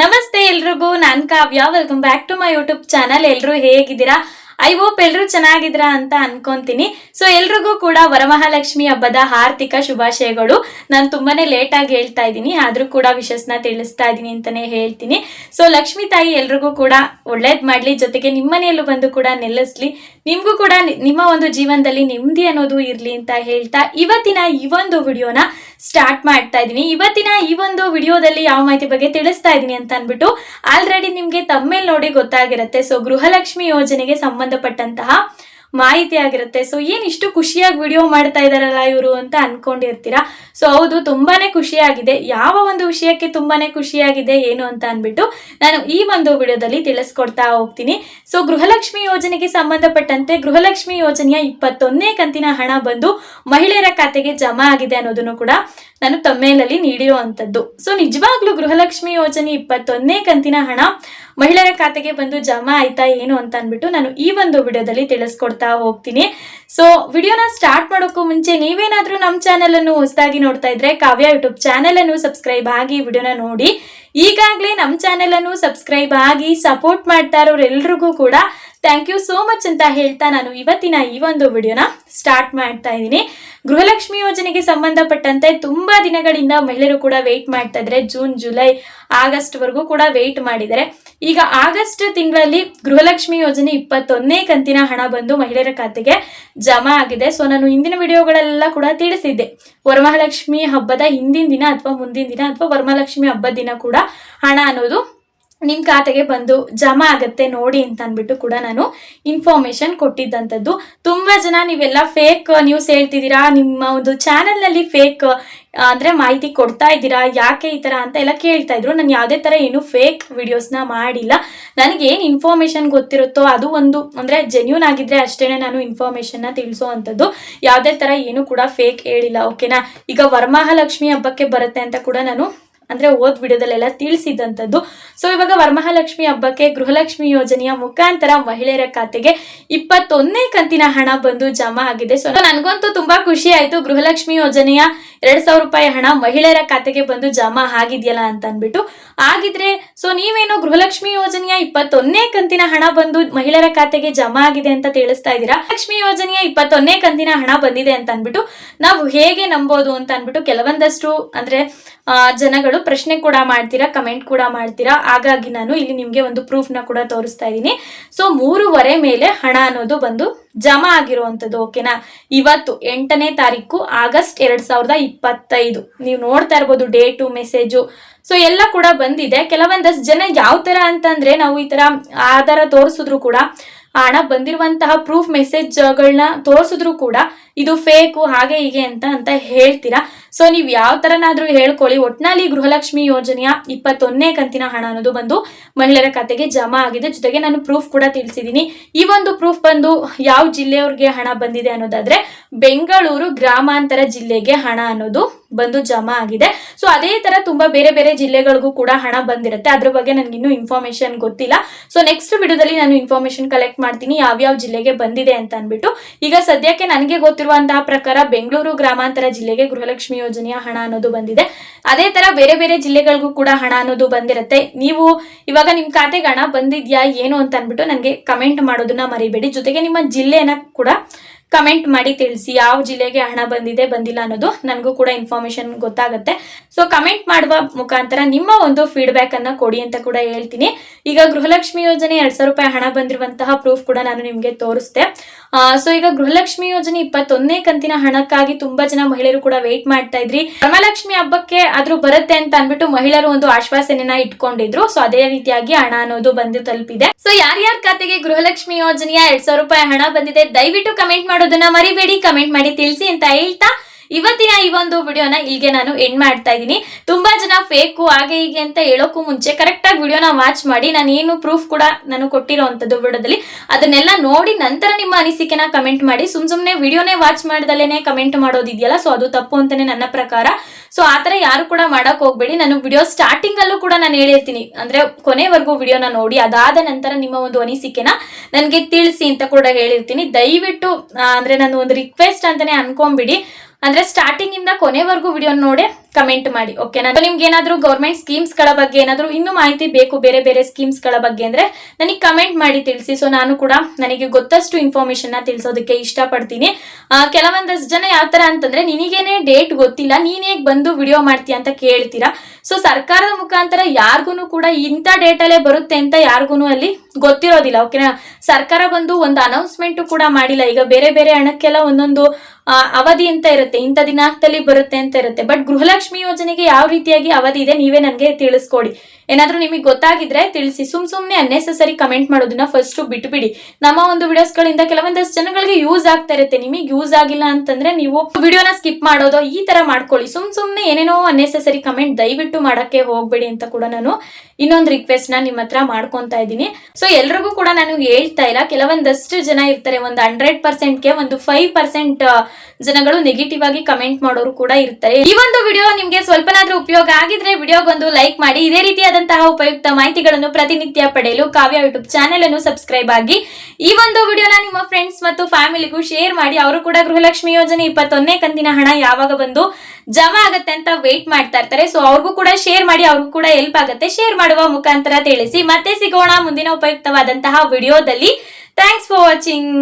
ನಮಸ್ತೆ ಎಲ್ರಿಗೂ ನಾನ್ Kavya. Welcome back to my YouTube channel ಎಲ್ರು ಹೇಗಿದ್ದೀರಾ? ಐ ಹೋಪ್ ಎಲ್ರು ಚೆನ್ನಾಗಿದ್ರಾ ಅಂತ ಅನ್ಕೊಂತೀನಿ. ಸೊ ಎಲ್ರಿಗೂ ಕೂಡ ವರಮಹಾಲಕ್ಷ್ಮಿ ಹಬ್ಬದ ಆರ್ಥಿಕ ಶುಭಾಶಯಗಳು. ನಾನು ತುಂಬಾನೇ ಲೇಟ್ ಆಗಿ ಹೇಳ್ತಾ ಇದ್ದೀನಿ. ಆದ್ರೂ ಕೂಡ ವಿಶಸ್ನ ತಿಳಿಸ್ತಾ ಇದ್ದೀನಿ ಅಂತಾನೆ ಹೇಳ್ತೀನಿ. ಸೊ ಲಕ್ಷ್ಮಿ ತಾಯಿ ಎಲ್ರಿಗೂ ಕೂಡ ಒಳ್ಳೇದ್ ಮಾಡ್ಲಿ. ಜೊತೆಗೆ ನಿಮ್ಮನೆಯಲ್ಲೂ ಬಂದು ಕೂಡ ನೆಲೆಸ್ಲಿ. ನಿಮ್ಗೂ ಕೂಡ ನಿಮ್ಮ ಒಂದು ಜೀವನದಲ್ಲಿ ನೆಮ್ಮದಿ ಅನ್ನೋದು ಇರ್ಲಿ ಅಂತ ಹೇಳ್ತಾ ಇವತ್ತಿನ ಈ ಒಂದು ವಿಡಿಯೋನ ಸ್ಟಾರ್ಟ್ ಮಾಡ್ತಾ ಇದ್ದೀನಿ. ಇವತ್ತಿನ ಈ ಒಂದು ವಿಡಿಯೋದಲ್ಲಿ ಯಾವ ಮಾಹಿತಿ ಬಗ್ಗೆ ತಿಳಿಸ್ತಾ ಇದ್ದೀನಿ ಅಂತ ಅನ್ಬಿಟ್ಟು ಆಲ್ರೆಡಿ ನಿಮ್ಗೆ ತಮ್ಮೇಲೆ ನೋಡಿ ಗೊತ್ತಾಗಿರುತ್ತೆ. ಸೊ ಗೃಹಲಕ್ಷ್ಮಿ ಯೋಜನೆಗೆ ಸಂಬಂಧಪಟ್ಟಂತಹ ಮಾಹಿತಿ ಆಗಿರುತ್ತೆ. ಸೊ ಏನಿಷ್ಟು ಖುಷಿಯಾಗಿ ವಿಡಿಯೋ ಮಾಡ್ತಾ ಇದಾರಲ್ಲ ಇವರು ಅಂತ ಅನ್ಕೊಂಡಿರ್ತೀರಾ? ಸೊ ಹೌದು, ತುಂಬಾನೇ ಖುಷಿಯಾಗಿದೆ. ಯಾವ ಒಂದು ವಿಷಯಕ್ಕೆ ತುಂಬಾನೇ ಖುಷಿಯಾಗಿದೆ, ಏನು ಅಂತ ಅನ್ಬಿಟ್ಟು ನಾನು ಈ ಒಂದು ವಿಡಿಯೋದಲ್ಲಿ ತಿಳಿಸ್ಕೊಡ್ತಾ ಹೋಗ್ತೀನಿ. ಸೊ ಗೃಹಲಕ್ಷ್ಮಿ ಯೋಜನೆಗೆ ಸಂಬಂಧಪಟ್ಟಂತೆ ಗೃಹಲಕ್ಷ್ಮಿ ಯೋಜನೆಯ ಇಪ್ಪತ್ತೊಂದನೇ ಕಂತಿನ ಹಣ ಬಂದು ಮಹಿಳೆಯರ ಖಾತೆಗೆ ಜಮಾ ಆಗಿದೆ ಅನ್ನೋದನ್ನು ಕೂಡ ನಾನು ತಮ್ಮೇಲಲ್ಲಿ ನೀಡಿರುವಂಥದ್ದು ಸೊ ನಿಜವಾಗ್ಲೂ ಗೃಹಲಕ್ಷ್ಮಿ ಯೋಜನೆ ಇಪ್ಪತ್ತೊಂದನೇ ಕಂತಿನ ಹಣ ಮಹಿಳೆಯರ ಖಾತೆಗೆ ಬಂದು ಜಮಾ ಆಯ್ತಾ ಏನು ಅಂತ ಅನ್ಬಿಟ್ಟು ನಾನು ಈ ಒಂದು ವಿಡಿಯೋದಲ್ಲಿ ತಿಳಿಸ್ಕೊಡ್ತಾ ಹೋಗ್ತೀನಿ. ಸೊ ವಿಡಿಯೋನ ಸ್ಟಾರ್ಟ್ ಮಾಡೋಕ್ಕೂ ಮುಂಚೆ ನೀವೇನಾದರೂ ನಮ್ಮ ಚಾನೆಲ್ ಅನ್ನು ಹೊಸದಾಗಿ ನೋಡ್ತಾ ಇದ್ರೆ ಕಾವ್ಯ ಯೂಟ್ಯೂಬ್ ಚಾನೆಲ್ ಅನ್ನು ಸಬ್ಸ್ಕ್ರೈಬ್ ಆಗಿ ವಿಡಿಯೋನ ನೋಡಿ. ಈಗಾಗಲೇ ನಮ್ಮ ಚಾನೆಲ್ ಅನ್ನು ಸಬ್ಸ್ಕ್ರೈಬ್ ಆಗಿ ಸಪೋರ್ಟ್ ಮಾಡ್ತಾ ಇರೋರೆಲ್ರಿಗೂ ಕೂಡ ಥ್ಯಾಂಕ್ ಯು ಸೋ ಮಚ್ ಅಂತ ಹೇಳ್ತಾ ನಾನು ಇವತ್ತಿನ ಈ ಒಂದು ವಿಡಿಯೋನ ಸ್ಟಾರ್ಟ್ ಮಾಡ್ತಾ ಇದ್ದೀನಿ. ಗೃಹಲಕ್ಷ್ಮಿ ಯೋಜನೆಗೆ ಸಂಬಂಧಪಟ್ಟಂತೆ ತುಂಬಾ ದಿನಗಳಿಂದ ಮಹಿಳೆಯರು ಕೂಡ ವೇಟ್ ಮಾಡ್ತಾ ಇದ್ದಾರೆ. ಜೂನ್ ಜುಲೈ ಆಗಸ್ಟ್ ವರೆಗೂ ಕೂಡ ವೆಯ್ಟ್ ಮಾಡಿದ್ದಾರೆ. ಈಗ ಆಗಸ್ಟ್ ತಿಂಗಳಲ್ಲಿ ಗೃಹಲಕ್ಷ್ಮಿ ಯೋಜನೆ ಇಪ್ಪತ್ತೊಂದನೇ ಕಂತಿನ ಹಣ ಬಂದು ಮಹಿಳೆಯರ ಖಾತೆಗೆ ಜಮಾ ಆಗಿದೆ. ಸೊ ನಾನು ಹಿಂದಿನ ವಿಡಿಯೋಗಳೆಲ್ಲ ಕೂಡ ತಿಳಿಸಿದ್ದೆ. ವರಮಹಾಲಕ್ಷ್ಮಿ ಹಬ್ಬದ ಹಿಂದಿನ ದಿನ ಅಥವಾ ಮುಂದಿನ ದಿನ ಅಥವಾ ವರಮಹಾಲಕ್ಷ್ಮಿ ಹಬ್ಬದ ದಿನ ಕೂಡ ಹಣ ಅನ್ನೋದು ನಿಮ್ಮ ಖಾತೆಗೆ ಬಂದು ಜಮಾ ಆಗತ್ತೆ ನೋಡಿ ಅಂತ ಅಂದ್ಬಿಟ್ಟು ಕೂಡ ನಾನು ಇನ್ಫಾರ್ಮೇಶನ್ ಕೊಟ್ಟಿದ್ದಂಥದ್ದು. ತುಂಬಾ ಜನ ನೀವೆಲ್ಲ ಫೇಕ್ ನ್ಯೂಸ್ ಹೇಳ್ತಿದ್ದೀರಾ, ನಿಮ್ಮ ಒಂದು ಚಾನೆಲ್ನಲ್ಲಿ ಫೇಕ್ ಅಂದ್ರೆ ಮಾಹಿತಿ ಕೊಡ್ತಾ ಇದ್ದೀರಾ, ಯಾಕೆ ಈ ತರ ಅಂತ ಎಲ್ಲ ಕೇಳ್ತಾ ಇದ್ರು. ನಾನು ಯಾವುದೇ ತರ ಏನು ಫೇಕ್ ವಿಡಿಯೋಸ್ನ ಮಾಡಿಲ್ಲ. ನನಗೆ ಏನು ಇನ್ಫಾರ್ಮೇಶನ್ ಗೊತ್ತಿರುತ್ತೋ ಅದು ಒಂದು, ಅಂದ್ರೆ ಜೆನ್ಯೂನ್ ಆಗಿದ್ರೆ ಅಷ್ಟೇನೆ ನಾನು ಇನ್ಫಾರ್ಮೇಶನ್ನ ತಿಳಿಸೋ ಅಂಥದ್ದು ಯಾವುದೇ ತರ ಏನು ಕೂಡ ಫೇಕ್ ಹೇಳಿಲ್ಲ ಓಕೆನಾ ಈಗ ವರಮಹಾಲಕ್ಷ್ಮಿ ಹಬ್ಬಕ್ಕೆ ಬರುತ್ತೆ ಅಂತ ಕೂಡ ನಾನು ಅಂದ್ರೆ ಓದ್ ವಿಡಿಯೋದಲ್ಲೆಲ್ಲ ತಿಳಿಸಿದಂಥದ್ದು. ಸೊ ಇವಾಗ ವರಮಹಾಲಕ್ಷ್ಮಿ ಹಬ್ಬಕ್ಕೆ ಗೃಹಲಕ್ಷ್ಮಿ ಯೋಜನೆಯ ಮುಖಾಂತರ ಮಹಿಳೆಯರ ಖಾತೆಗೆ ಇಪ್ಪತ್ತೊಂದನೇ ಕಂತಿನ ಹಣ ಬಂದು ಜಮಾ ಆಗಿದೆ. ಸೊ ನನಗಂತೂ ತುಂಬಾ ಖುಷಿ ಆಯ್ತು. ಗೃಹಲಕ್ಷ್ಮಿ ಯೋಜನೆಯ ಎರಡ್ ಸಾವಿರ ರೂಪಾಯಿ ಹಣ ಮಹಿಳೆಯರ ಖಾತೆಗೆ ಬಂದು ಜಮಾ ಆಗಿದೆಯಲ್ಲ ಅಂತ ಅನ್ಬಿಟ್ಟು ಆಗಿದ್ರೆ ಸೊ ನೀವೇನು ಗೃಹಲಕ್ಷ್ಮಿ ಯೋಜನೆಯ ಇಪ್ಪತ್ತೊಂದನೇ ಕಂತಿನ ಹಣ ಬಂದು ಮಹಿಳೆಯರ ಖಾತೆಗೆ ಜಮಾ ಆಗಿದೆ ಅಂತ ತಿಳಿಸ್ತಾ ಇದ್ದೀರಾ? ಲಕ್ಷ್ಮಿ ಯೋಜನೆಯ ಇಪ್ಪತ್ತೊಂದನೇ ಕಂತಿನ ಹಣ ಬಂದಿದೆ ಅಂತ ಅನ್ಬಿಟ್ಟು ನಾವು ಹೇಗೆ ನಂಬೋದು ಅಂತ ಅನ್ಬಿಟ್ಟು ಕೆಲವೊಂದಷ್ಟು ಅಂದ್ರೆ ಆ, ಜನಗಳು ಪ್ರಶ್ನೆ ಕೂಡ ಮಾಡ್ತೀರಾ ಕಮೆಂಟ್ ಕೂಡ ಮಾಡ್ತೀರಾ? ಹಾಗಾಗಿ ನಾನು ಇಲ್ಲಿ ನಿಮ್ಗೆ ಒಂದು ಪ್ರೂಫ್ನ ಕೂಡ ತೋರಿಸ್ತಾ ಇದ್ದೀನಿ. ಸೊ ಮೂರುವರೆ ಮೇಲೆ ಹಣ ಅನ್ನೋದು ಬಂದು ಜಮಾ ಆಗಿರುವಂತದ್ದು ಓಕೆನಾ ಇವತ್ತು ಎಂಟನೇ ತಾರೀಕು, ಆಗಸ್ಟ್ ಎರಡ್ ಸಾವಿರದ ಇಪ್ಪತ್ತೈದು. ನೀವು ನೋಡ್ತಾ ಇರ್ಬೋದು, ಡೇಟು ಮೆಸೇಜು ಸೊ ಎಲ್ಲ ಕೂಡ ಬಂದಿದೆ. ಕೆಲವೊಂದಷ್ಟು ಜನ ಯಾವ ತರ ಅಂತಂದ್ರೆ ನಾವು ಈ ತರ ಆಧಾರ ತೋರಿಸಿದ್ರು ಕೂಡ, ಹಣ ಬಂದಿರುವಂತಹ ಪ್ರೂಫ್ ಮೆಸೇಜ್ಗಳನ್ನ ತೋರಿಸಿದ್ರು ಕೂಡ ಇದು ಫೇಕು, ಹಾಗೆ ಹೀಗೆ ಅಂತ ಅಂತ ಹೇಳ್ತೀರಾ? ಸೊ ನೀವು ಯಾವ ತರನಾದ್ರೂ ಹೇಳ್ಕೊಳ್ಳಿ. ಒಟ್ನಲ್ಲಿ ಗೃಹಲಕ್ಷ್ಮಿ ಯೋಜನೆಯ ಇಪ್ಪತ್ತೊಂದನೇ ಕಂತಿನ ಹಣ ಅನ್ನೋದು ಬಂದು ಮಹಿಳೆಯರ ಖಾತೆಗೆ ಜಮಾ ಆಗಿದೆ. ಜೊತೆಗೆ ನಾನು ಪ್ರೂಫ್ ಕೂಡ ತಿಳಿಸಿದ್ದೀನಿ. ಈ ಒಂದು ಪ್ರೂಫ್ ಬಂದು ಯಾವ ಜಿಲ್ಲೆಯವ್ರಿಗೆ ಹಣ ಬಂದಿದೆ ಅನ್ನೋದಾದ್ರೆ, ಬೆಂಗಳೂರು ಗ್ರಾಮಾಂತರ ಜಿಲ್ಲೆಗೆ ಹಣ ಅನ್ನೋದು ಬಂದು ಜಮಾ ಆಗಿದೆ. ಸೊ ಅದೇ ತರ ತುಂಬಾ ಬೇರೆ ಬೇರೆ ಜಿಲ್ಲೆಗಳಿಗೂ ಕೂಡ ಹಣ ಬಂದಿರುತ್ತೆ. ಅದ್ರ ಬಗ್ಗೆ ನನಗೆ ಇನ್ನೂ ಇನ್ಫಾರ್ಮೇಶನ್ ಗೊತ್ತಿಲ್ಲ. ಸೊ ನೆಕ್ಸ್ಟ್ ವಿಡಿಯೋದಲ್ಲಿ ನಾನು ಇನ್ಫಾರ್ಮೇಶನ್ ಕಲೆಕ್ಟ್ ಮಾಡ್ತೀನಿ ಯಾವ್ಯಾವ ಜಿಲ್ಲೆಗೆ ಬಂದಿದೆ ಅಂತ ಅನ್ಬಿಟ್ಟು ಈಗ ಸದ್ಯಕ್ಕೆ ನನಗೆ ಗೊತ್ತಿರುವಂತಹ ಪ್ರಕಾರ ಬೆಂಗಳೂರು ಗ್ರಾಮಾಂತರ ಜಿಲ್ಲೆಗೆ ಗೃಹಲಕ್ಷ್ಮಿ ಯೋಜನೆಯ ಹಣ ಅನ್ನೋದು ಬಂದಿದೆ. ಅದೇ ತರ ಬೇರೆ ಬೇರೆ ಜಿಲ್ಲೆಗಳಿಗೂ ಕೂಡ ಹಣ ಅನ್ನೋದು ಬಂದಿರುತ್ತೆ. ನೀವು ಇವಾಗ ನಿಮ್ ಖಾತೆಗೆ ಹಣ ಬಂದಿದ್ಯಾ, ಏನು ಅಂತ ಅನ್ಬಿಟ್ಟು ನನಗೆ ಕಮೆಂಟ್ ಮಾಡೋದನ್ನ ಮರಿಬೇಡಿ. ಜೊತೆಗೆ ನಿಮ್ಮ ಜಿಲ್ಲೆನ ಕೂಡ ಕಮೆಂಟ್ ಮಾಡಿ ತಿಳಿಸಿ, ಯಾವ ಜಿಲ್ಲೆಗೆ ಹಣ ಬಂದಿದೆ, ಬಂದಿಲ್ಲ ಅನ್ನೋದು ನನಗೂ ಕೂಡ ಇನ್ಫಾರ್ಮೇಶನ್ ಗೊತ್ತಾಗುತ್ತೆ. ಸೊ ಕಮೆಂಟ್ ಮಾಡುವ ಮುಖಾಂತರ ನಿಮ್ಮ ಒಂದು ಫೀಡ್ಬ್ಯಾಕ್ ಅನ್ನ ಕೊಡಿ ಅಂತ ಕೂಡ ಹೇಳ್ತೀನಿ. ಈಗ ಗೃಹಲಕ್ಷ್ಮಿ ಯೋಜನೆ ಎರಡ್ ಸಾವಿರ ರೂಪಾಯಿ ಹಣ ಬಂದಿರುವಂತಹ ಪ್ರೂಫ್ ಕೂಡ ನಾನು ನಿಮ್ಗೆ ತೋರಿಸ್ದೆ ಸೊ ಈಗ ಗೃಹಲಕ್ಷ್ಮಿ ಯೋಜನೆ ಇಪ್ಪತ್ತೊಂದನೇ ಕಂತಿನ ಹಣಕ್ಕಾಗಿ ತುಂಬಾ ಜನ ಮಹಿಳೆಯರು ಕೂಡ ವೇಟ್ ಮಾಡ್ತಾ ಇದ್ರಿ. ಗೃಹಲಕ್ಷ್ಮಿ ಹಬ್ಬಕ್ಕೆ ಆದ್ರೂ ಬರುತ್ತೆ ಅಂತ ಅನ್ಬಿಟ್ಟು ಮಹಿಳೆಯರು ಒಂದು ಆಶ್ವಾಸನೆಯನ್ನ ಇಟ್ಕೊಂಡಿದ್ರು. ಸೊ ಅದೇ ರೀತಿಯಾಗಿ ಹಣ ಅನ್ನೋದು ಬಂದು ತಲುಪಿದೆ. ಸೊ ಯಾರ್ಯಾರ ಖಾತೆಗೆ ಗೃಹಲಕ್ಷ್ಮಿ ಯೋಜನೆಯ ಎರಡ್ ಸಾವಿರ ರೂಪಾಯಿ ಹಣ ಬಂದಿದೆ ದಯವಿಟ್ಟು ಕಮೆಂಟ್ ಮಾಡೋದನ್ನ ಮರಿಬೇಡಿ. ಕಮೆಂಟ್ ಮಾಡಿ ತಿಳಿಸಿ ಅಂತ ಹೇಳ್ತಾ ಇವತ್ತಿನ ಈ ಒಂದು ವಿಡಿಯೋನ ಇಲ್ಲಿಗೆ ನಾನು ಎಂಡ್ ಮಾಡ್ತಾ ಇದ್ದೀನಿ. ತುಂಬಾ ಜನ ಫೇಕು ಹಾಗೆ ಹೀಗೆ ಅಂತ ಹೇಳೋಕ್ಕೂ ಮುಂಚೆ ಕರೆಕ್ಟ್ ಆಗಿ ವಿಡಿಯೋನ ವಾಚ್ ಮಾಡಿ. ನಾನು ಏನು ಪ್ರೂಫ್ ಕೂಡ ನಾನು ಕೊಟ್ಟಿರೋವಂಥದ್ದು ವಿಡಿಯೋದಲ್ಲಿ. ಅದನ್ನೆಲ್ಲ ನೋಡಿ ನಂತರ ನಿಮ್ಮ ಅನಿಸಿಕೆನ ಕಮೆಂಟ್ ಮಾಡಿ. ಸುಮ್ ಸುಮ್ನೆ ವಿಡಿಯೋನೇ ವಾಚ್ ಮಾಡ್ದಲೇನೆ ಕಮೆಂಟ್ ಮಾಡೋದಿದೆಯಲ್ಲ ಸೊ ಅದು ತಪ್ಪು ಅಂತಾನೆ ನನ್ನ ಪ್ರಕಾರ. ಸೊ ಆ ಥರ ಯಾರು ಕೂಡ ಮಾಡಕ್ ಹೋಗ್ಬೇಡಿ. ನಾನು ವಿಡಿಯೋ ಸ್ಟಾರ್ಟಿಂಗ್ ಅಲ್ಲೂ ಕೂಡ ನಾನು ಹೇಳಿರ್ತೀನಿ. ಅಂದ್ರೆ ಕೊನೆವರೆಗೂ ವಿಡಿಯೋನ ನೋಡಿ, ಅದಾದ ನಂತರ ನಿಮ್ಮ ಒಂದು ಅನಿಸಿಕೆನ ನನಗೆ ತಿಳಿಸಿ ಅಂತ ಕೂಡ ಹೇಳಿರ್ತೀನಿ. ದಯವಿಟ್ಟು ಅಂದ್ರೆ ನಾನು ಒಂದು ರಿಕ್ವೆಸ್ಟ್ ಅಂತಾನೆ ಅನ್ಕೊಂಬಿಡಿ. ಅಂದ್ರೆ ಸ್ಟಾರ್ಟಿಂಗಿಂದ ಕೊನೆವರೆಗೂ ವಿಡಿಯೋ ನೋಡಿ ಕಮೆಂಟ್ ಮಾಡಿ ಓಕೆನಾ ನಿಮ್ಗೆ ಏನಾದ್ರು ಗೌರ್ಮೆಂಟ್ ಸ್ಕೀಮ್ಸ್ಗಳ ಬಗ್ಗೆ ಏನಾದ್ರು ಇನ್ನೂ ಮಾಹಿತಿ ಬೇಕು, ಬೇರೆ ಬೇರೆ ಸ್ಕೀಮ್ಸ್ಗಳ ಬಗ್ಗೆ ಅಂದ್ರೆ ನನಗೆ ಕಮೆಂಟ್ ಮಾಡಿ ತಿಳಿಸಿ. ಸೊ ನಾನು ಕೂಡ ನನಗೆ ಗೊತ್ತಷ್ಟು ಇನ್ಫಾರ್ಮೇಶನ್ನ ತಿಳಿಸೋದಕ್ಕೆ ಇಷ್ಟಪಡ್ತೀನಿ. ಕೆಲವೊಂದಷ್ಟು ಜನ ಯಾವ ತರ ಅಂತಂದ್ರೆ, ನಿನಗೇನೆ ಡೇಟ್ ಗೊತ್ತಿಲ್ಲ, ನೀನ್ ಬಂದು ವಿಡಿಯೋ ಮಾಡ್ತೀಯ ಅಂತ ಕೇಳ್ತೀರಾ? ಸೊ ಸರ್ಕಾರದ ಮುಖಾಂತರ ಯಾರಿಗೂ ಕೂಡ ಇಂಥ ಡೇಟಲ್ಲೇ ಬರುತ್ತೆ ಅಂತ ಯಾರಿಗೂ ಅಲ್ಲಿ ಗೊತ್ತಿರೋದಿಲ್ಲ ಓಕೆನಾ ಸರ್ಕಾರ ಬಂದು ಒಂದು ಅನೌನ್ಸ್ಮೆಂಟ್ ಕೂಡ ಮಾಡಿಲ್ಲ. ಈಗ ಬೇರೆ ಬೇರೆ ಹಣಕ್ಕೆಲ್ಲ ಒಂದೊಂದು ಅವಧಿ ಅಂತ ಇರುತ್ತೆ. ಇಂಥ ದಿನಾಂಕದಲ್ಲಿ ಬರುತ್ತೆ ಅಂತ ಇರುತ್ತೆ. ಬಟ್ ಗೃಹಲಕ್ಷ್ಮಿ ಯೋಜನೆಗೆ ಯಾವ ರೀತಿಯಾಗಿ ಅವಧಿ ಇದೆ ನೀವೇ ನನಗೆ ತಿಳಿಸ್ಕೊಡಿ. ಏನಾದ್ರೂ ನಿಮಗೆ ಗೊತ್ತಾಗಿದ್ರೆ ತಿಳಿಸಿ. ಸುಮ್ ಸುಮ್ನೆ ಅನ್ನೆಸೆಸರಿ ಕಮೆಂಟ್ ಮಾಡೋದನ್ನ ಫಸ್ಟ್ ಬಿಟ್ಬಿಡಿ. ನಮ್ಮ ಒಂದು ವಿಡಿಯೋಸ್ಗಳಿಂದ ಕೆಲವೊಂದಷ್ಟು ಜನಗಳಿಗೆ ಯೂಸ್ ಆಗ್ತಾ ಇರುತ್ತೆ. ನಿಮಗೆ ಯೂಸ್ ಆಗಿಲ್ಲ ಅಂತಂದ್ರೆ ನೀವು ವಿಡಿಯೋನ ಸ್ಕಿಪ್ ಮಾಡೋದು, ಈ ತರ ಮಾಡ್ಕೊಳ್ಳಿ. ಸುಮ್ ಸುಮ್ನೆ ಏನೇನೋ ಅನ್ನೆಸೆಸರಿ ಕಮೆಂಟ್ ದಯವಿಟ್ಟು ಮಾಡಕ್ಕೆ ಹೋಗ್ಬೇಡಿ ಅಂತ ಕೂಡ ನಾನು ಇನ್ನೊಂದು ರಿಕ್ವೆಸ್ಟ್ನ ನಿಮ್ಮ ಹತ್ರ ಮಾಡ್ಕೊಂತಾ ಇದ್ದೀನಿ. ಸೊ ಎಲ್ರಿಗೂ ಕೂಡ ನಾನು ಹೇಳ್ತಾ ಇಲ್ಲ. ಕೆಲವೊಂದಷ್ಟು ಜನ ಇರ್ತಾರೆ. ಒಂದು ಹಂಡ್ರೆಡ್ ಪರ್ಸೆಂಟ್ಗೆ ಒಂದು ಫೈವ್ ಪರ್ಸೆಂಟ್ ಜನಗಳು ನೆಗೆಟಿವ್ ಆಗಿ ಕಮೆಂಟ್ ಮಾಡೋರು ಕೂಡ ಇರ್ತಾರೆ. ಈ ಒಂದು ವಿಡಿಯೋ ನಿಮ್ಗೆ ಸ್ವಲ್ಪನಾದ್ರೂ ಉಪಯೋಗ ಆಗಿದ್ರೆ ವಿಡಿಯೋಗೊಂದು ಲೈಕ್ ಮಾಡಿ. ಇದೇ ರೀತಿಯಾದಂತಹ ಉಪಯುಕ್ತ ಮಾಹಿತಿಗಳನ್ನು ಪ್ರತಿನಿತ್ಯ ಪಡೆಯಲು ಕಾವ್ಯ ಯೂಟ್ಯೂಬ್ ಚಾನೆಲ್ ಅನ್ನು ಸಬ್ಸ್ಕ್ರೈಬ್ ಆಗಿ ಈ ಒಂದು ವಿಡಿಯೋನ ನಿಮ್ಮ ಫ್ರೆಂಡ್ಸ್ ಮತ್ತು ಫ್ಯಾಮಿಲಿಗೂ ಶೇರ್ ಮಾಡಿ, ಅವರು ಕೂಡ ಗೃಹಲಕ್ಷ್ಮಿ ಯೋಜನೆ ಇಪ್ಪತ್ತೊಂದನೇ ಕಂತಿನ ಹಣ ಯಾವಾಗ ಬಂದು ಜಮಾ ಆಗತ್ತೆ ಅಂತ ವೇಟ್ ಮಾಡ್ತಾ ಇರ್ತಾರೆ. ಸೊ ಅವ್ರಿಗೂ ಕೂಡ ಶೇರ್ ಮಾಡಿ, ಅವ್ರಿಗೂ ಕೂಡ ಹೆಲ್ಪ್ ಆಗುತ್ತೆ. ಶೇರ್ ಮಾಡುವ ಮುಖಾಂತರ ತಿಳಿಸಿ. ಮತ್ತೆ ಸಿಗೋಣ ಮುಂದಿನ ಉಪಯುಕ್ತವಾದಂತಹ ವಿಡಿಯೋದಲ್ಲಿ. Thanks for watching